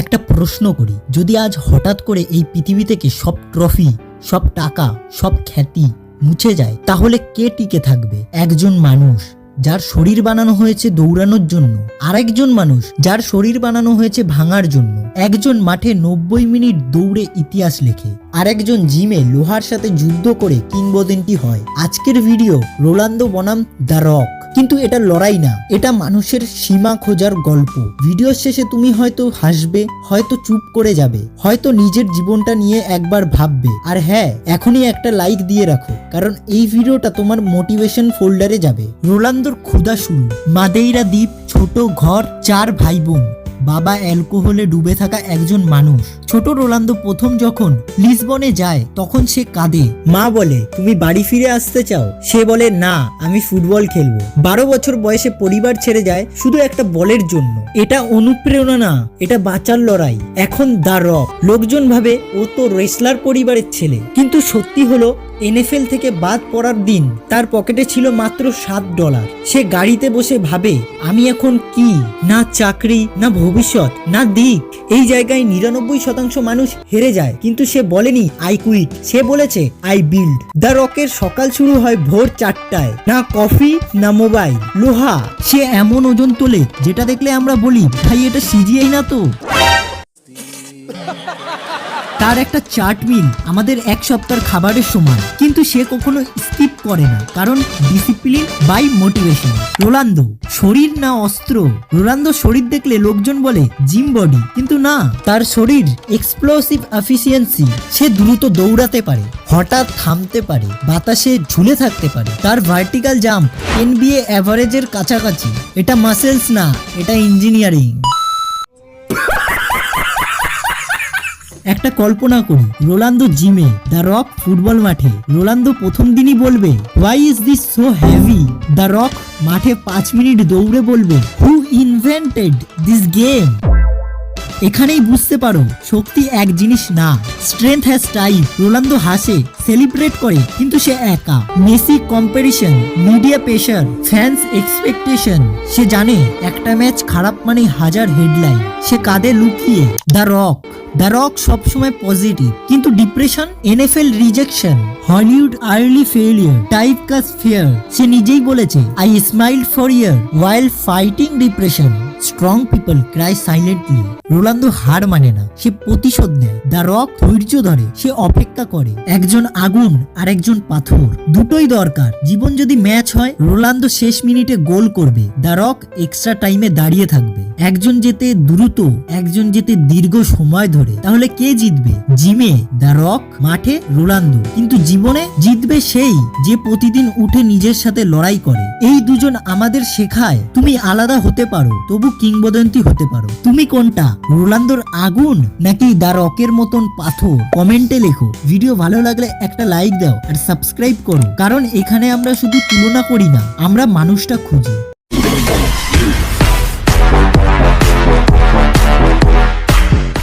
একটা প্রশ্ন করি, যদি আজ হঠাৎ করে এই পৃথিবী থেকে সব ট্রফি, সব টাকা, সব খ্যাতি মুছে যায়, তাহলে কে টিকে থাকবে? একজন মানুষ, যার শরীর বানানো হয়েছে দৌড়ানোর জন্য। আরেকজন মানুষ, যার শরীর বানানো হয়েছে ভাঙার জন্য। একজন মাঠে নব্বই মিনিট দৌড়ে ইতিহাস লেখে। আরেকজন জিমে লোহার সাথে যুদ্ধ করে কিংবদন্তি হয়। আজকের ভিডিও রোলান্দো বনাম দ্য রক। কিন্তু এটা লড়াই না। এটা মানুষের সীমা খোঁজার গল্প। ভিডিও শেষে তুমি হয়তো হাসবে, হয়তো চুপ করে যাবে, হয়তো নিজের জীবনটা নিয়ে একবার ভাববে। আর হ্যাঁ এখনই একটা লাইক দিয়ে রাখো, কারণ এই ভিডিওটা তোমার মোটিভেশন ফোল্ডারে যাবে। রোলান্দোর ক্ষুদা শুরু। মাদেইরা দ্বীপ, ছোট ঘর, চার ভাই বোন বাবা অ্যালকোহলে ডুবে থাকা একজন মানুষ। ছোট রোলান্দো প্রথম যখন লিসবনে যায়, তখন সে কাঁদে। মা বলে, তুমি বাড়ি ফিরে আসতে চাও? সে বলে, না, আমি ফুটবল খেলব। বারো বছর বয়সে পরিবার ছেড়ে যায় শুধু একটা বলের জন্য। এটা অনুপ্রেরণা না, এটা বাঁচার লড়াই। এখন দা রক। লোকজন ভাবে, ও তো রেসলার পরিবারের ছেলে। কিন্তু সত্যি হলো এনএফএল থেকে বাদ পড়ার দিন তার পকেটে ছিল মাত্র সাত ডলার। সে গাড়িতে বসে ভাবে, আমি এখন কি? না চাকরি, না ভবিষ্যৎ, না দিক? এই জায়গায় নিরানব্বই শতাংশ মানুষ হেরে যায়, কিন্তু সে বলেনি, আই কুইট। সে বলেছে, আই বিল্ড। দ্য রকের সকাল শুরু হয় ভোর চারটায়। না কফি, না মোবাইল। লোহা, সে এমন ওজন তোলে, যেটা দেখলে আমরা বলি, ভাই, এটা সিজিআই না তো? তার একটা চার্ট মিল আমাদের এক সপ্তাহের খাবারের সমান। কিন্তু সে কখনো স্কিপ করে না, কারণ ডিসিপ্লিন বাই মোটিভেশন রোলান্দো শরীর না অস্ত্র। রোলান্দো শরীর দেখলে লোকজন বলে, জিম বডি। কিন্তু না, তার শরীর এক্সপ্লোসিভ এফিসিয়েন্সি সে দ্রুত দৌড়াতে পারে, হঠাৎ থামতে পারে, বাতাসে ঝুলে থাকতে পারে। তার ভার্টিক্যাল জাম্প এনবিএ অ্যাভারেজের কাছাকাছি। এটা মাসেলস না, এটা ইঞ্জিনিয়ারিং একটা কল্পনা করি রোলান্দো জিমে, দ্য রক ফুটবল মাঠে। রোলান্দো প্রথম দিনই বলবে why is this so heavy the rock মাঠে পাঁচ মিনিট দৌড়ে বলবে হু ইনভেন্টেড দিস গেম এখানেই বুঝতে পারো, শক্তি এক জিনিস না। স্ট্রেংথ হ্যাজ টাইপ রোলান্দো হাসে সেলিব্রেট করে, কিন্তু সে একা। Messi comparison media pressure fans expectation সে জানে, একটা ম্যাচ খারাপ মানে হাজার হেডলাইন সে কাঁদে লুকিয়ে দ্য রক দ্য রক সবসময় পজিটিভ কিন্তু depression NFL rejection Hollywood early failure type কাজ ফিয়ার সে নিজেই বলেছে I smile for year while fighting depression strong people cry silently Rolando হার মানে না, সে প্রতিশোধ নেয়। দ্য রক ধৈর্য ধরে, সে অপেক্ষা করে। একজন আগুন আর একজন পাথর। দুটোই দরকার। জীবন যদি ম্যাচ হয় রোলান্দো শেষ মিনিটে গোল করবে। দ্য রক এক্সট্রা টাইমে দাঁড়িয়ে থাকবে। একজন যেতে দ্রুত, একজন যেতে দীর্ঘ সময় ধরে। তাহলে কে জিতবে? জিমে, দ্য রক, মাঠে রোলান্দো কিন্তু জীবনে জিতবে সেই যে প্রতিদিন উঠে নিজের সাথে লড়াই করে। এই দুজন আমাদের শেখায়, তুমি আলাদা হতে পারো, তবু কিংবদন্তি হতে পারো। তুমি কোনটা? রোলান্দোর আগুন নাকি দা রকের মতন পাথর? কমেন্টে লেখো। ভিডিও ভালো লাগলে একটা লাইক দাও আর সাবস্ক্রাইব করো। কারণ এখানে আমরা শুধু তুলনা করি না, আমরা মানুষটা খুঁজি।